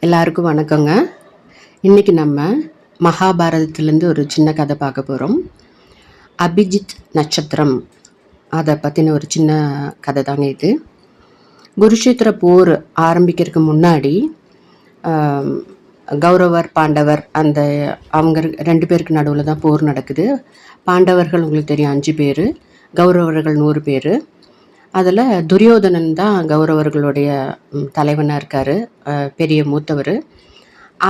எல்லாருக்கும் வணக்கங்க. இன்னைக்கு நம்ம மகாபாரதத்துலேருந்து ஒரு சின்ன கதை பார்க்க போகிறோம் அபிஜித் நட்சத்திரம். அதை பற்றின ஒரு சின்ன கதை தாங்க இது. குருஷேத்திர போர் ஆரம்பிக்கிறதுக்கு முன்னாடி கௌரவர் பாண்டவர் அந்த அவங்க ரெண்டு பேருக்கு நடுவில் தான் போர் நடக்குது. பாண்டவர்கள் உங்களுக்கு தெரியும் அஞ்சு பேர் கௌரவர்கள் நூறு பேர். அதில் துரியோதனன் தான் கௌரவர்களுடைய தலைவனாக இருக்கார். பெரிய மூத்தவர்.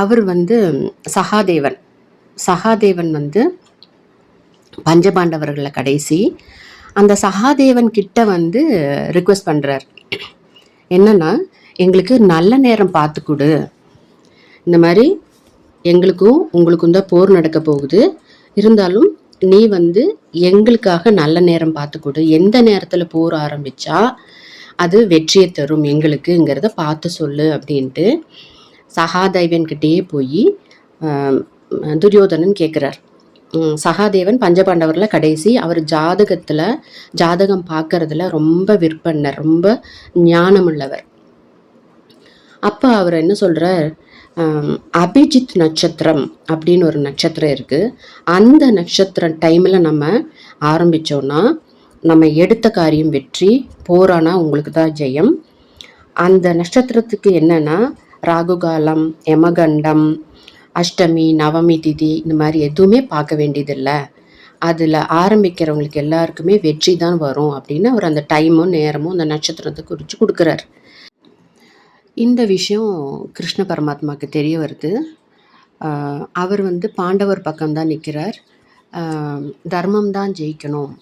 அவர் வந்து சகாதேவன். சகாதேவன் வந்து பஞ்சபாண்டவர்களை கடைசி. அந்த சகாதேவன் கிட்ட வந்து ரிக்வெஸ்ட் பண்ணுறார் என்னென்னா எங்களுக்கு நல்ல நேரம் பார்த்து கொடு. இந்த மாதிரி எங்களுக்கும் உங்களுக்கும் தான் போர் நடக்க போகுது. இருந்தாலும் நீ வந்து எங்களுக்காக நல்ல நேரம் பார்த்து கொடு எந்த நேரத்தில் போர் ஆரம்பித்தா அது வெற்றியை தரும் எங்களுக்குங்கிறத பார்த்து சொல்லு அப்படின்ட்டு சகாதேவன்கிட்டயே போய் துரியோதனன் கேட்குறார் சகாதேவன் பஞ்சபாண்டவரில் கடைசி அவர் ஜாதகத்தில் ஜாதகம் பார்க்கறதுல ரொம்ப விற்பனர் ரொம்ப ஞானமுள்ளவர். அப்போ அவர் என்ன சொல்கிறார் அபிஜித் நட்சத்திரம் அப்படின்னு ஒரு நட்சத்திரம் இருக்குது அந்த நட்சத்திரம் டைமில் நம்ம ஆரம்பித்தோன்னா நம்ம எடுத்த காரியம் வெற்றி போரானா உங்களுக்கு தான் ஜெயம். அந்த நட்சத்திரத்துக்கு என்னென்னா ராகுகாலம் யமகண்டம் அஷ்டமி நவமி திதி இந்த மாதிரி எதுவுமே பார்க்க வேண்டியதில்லை. அதில் ஆரம்பிக்கிறவங்களுக்கு எல்லாருக்குமே வெற்றி தான் வரும் அப்படின்னு அவர் அந்த டைமும் நேரமும் அந்த நட்சத்திரத்தை குறித்து கொடுக்குறாரு. இந்த விஷயம் கிருஷ்ண பரமாத்மாவுக்கு தெரிய வருது. அவர் வந்து பாண்டவர் பக்கம்தான் நிற்கிறார் தர்மம் தான் ஜெயிக்கணும்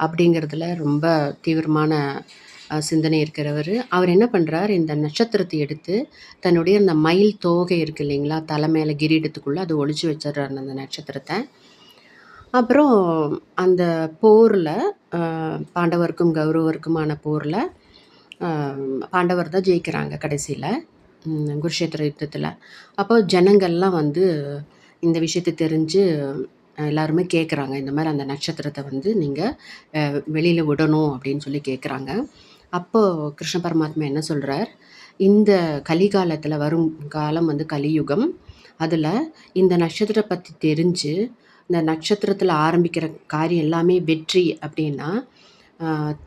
அப்படிங்கிறதுல ரொம்ப தீவிரமான சிந்தனை இருக்கிறவர். அவர் என்ன பண்ணுறார் இந்த நட்சத்திரத்தை எடுத்து தன்னுடைய அந்த மயில் தோகை இருக்கு இல்லைங்களா தலை மேலே கிரீடத்துக்குள்ளே அதை ஒழிச்சு வச்சிடுறாரு அந்த நட்சத்திரத்தை. அப்புறம் அந்த போரில் பாண்டவருக்கும் கௌரவருக்குமான போரில் பாண்டவர் தான் ஜெயிக்கிறாங்க கடைசியில். குருஷேத்திர யுத்தத்தில். அப்போ ஜனங்கள்லாம் வந்து இந்த விஷயத்தை தெரிஞ்சு எல்லாருமே கேட்குறாங்க இந்த மாதிரி அந்த நட்சத்திரத்தை வந்து நீங்கள் வெளியில் விடணும் அப்படின்னு சொல்லி கேட்குறாங்க அப்போது கிருஷ்ண பரமாத்மா என்ன சொல்கிறார் இந்த கலிகாலத்தில் வரும் காலம் வந்து கலியுகம். அதில் இந்த நட்சத்திரத்தை பற்றி தெரிஞ்சு இந்த நட்சத்திரத்தில் ஆரம்பிக்கிற காரியம் எல்லாமே வெற்றி அப்படின்னா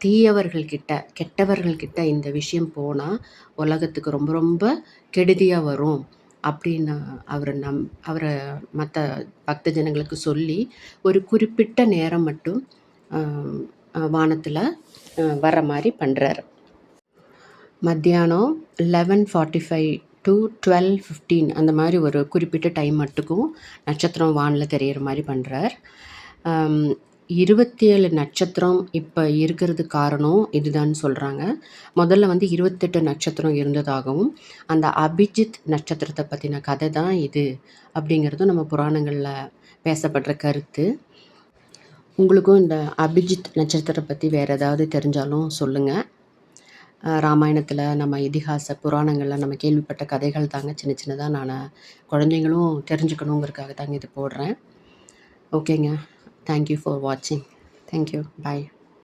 தீயவர்கள்கிட்ட கெட்டவர்கள்கிட்ட இந்த விஷயம் போனால் உலகத்துக்கு ரொம்ப ரொம்ப கெடுதியாக வரும் அப்படின்னு அவர் நம் அவரை மற்ற பக்த ஜனங்களுக்கு சொல்லி ஒரு குறிப்பிட்ட நேரம் மட்டும் வானத்தில் வர மாதிரி பண்ணுறாரு மத்தியானம் eleven forty five to twelve fifteen அந்த மாதிரி ஒரு குறிப்பிட்ட டைம் மட்டுக்கும் நட்சத்திரம் வானில் தெரிகிற மாதிரி பண்ணுறார் இருபத்தி ஏழு நட்சத்திரம் இப்போ இருக்கிறது காரணம் இதுதான் சொல்கிறாங்க முதல்ல வந்து இருபத்தெட்டு நட்சத்திரம் இருந்ததாகவும் அந்த அபிஜித் நட்சத்திரத்தை பற்றின கதை தான் இது அப்படிங்கிறதும் நம்ம புராணங்களில் பேசப்படுற கருத்து. உங்களுக்கும் இந்த அபிஜித் நட்சத்திரத்தை பற்றி வேறு ஏதாவது தெரிஞ்சாலும் சொல்லுங்கள் ராமாயணத்தில் நம்ம இதிகாச புராணங்களில் நம்ம கேள்விப்பட்ட கதைகள் தாங்க சின்ன சின்னதாக நான் குழந்தைங்களும் தெரிஞ்சுக்கணுங்கிறதுக்காக தாங்க இது போடுறேன். ஓகேங்க. Thank you for watching. Thank you. Bye.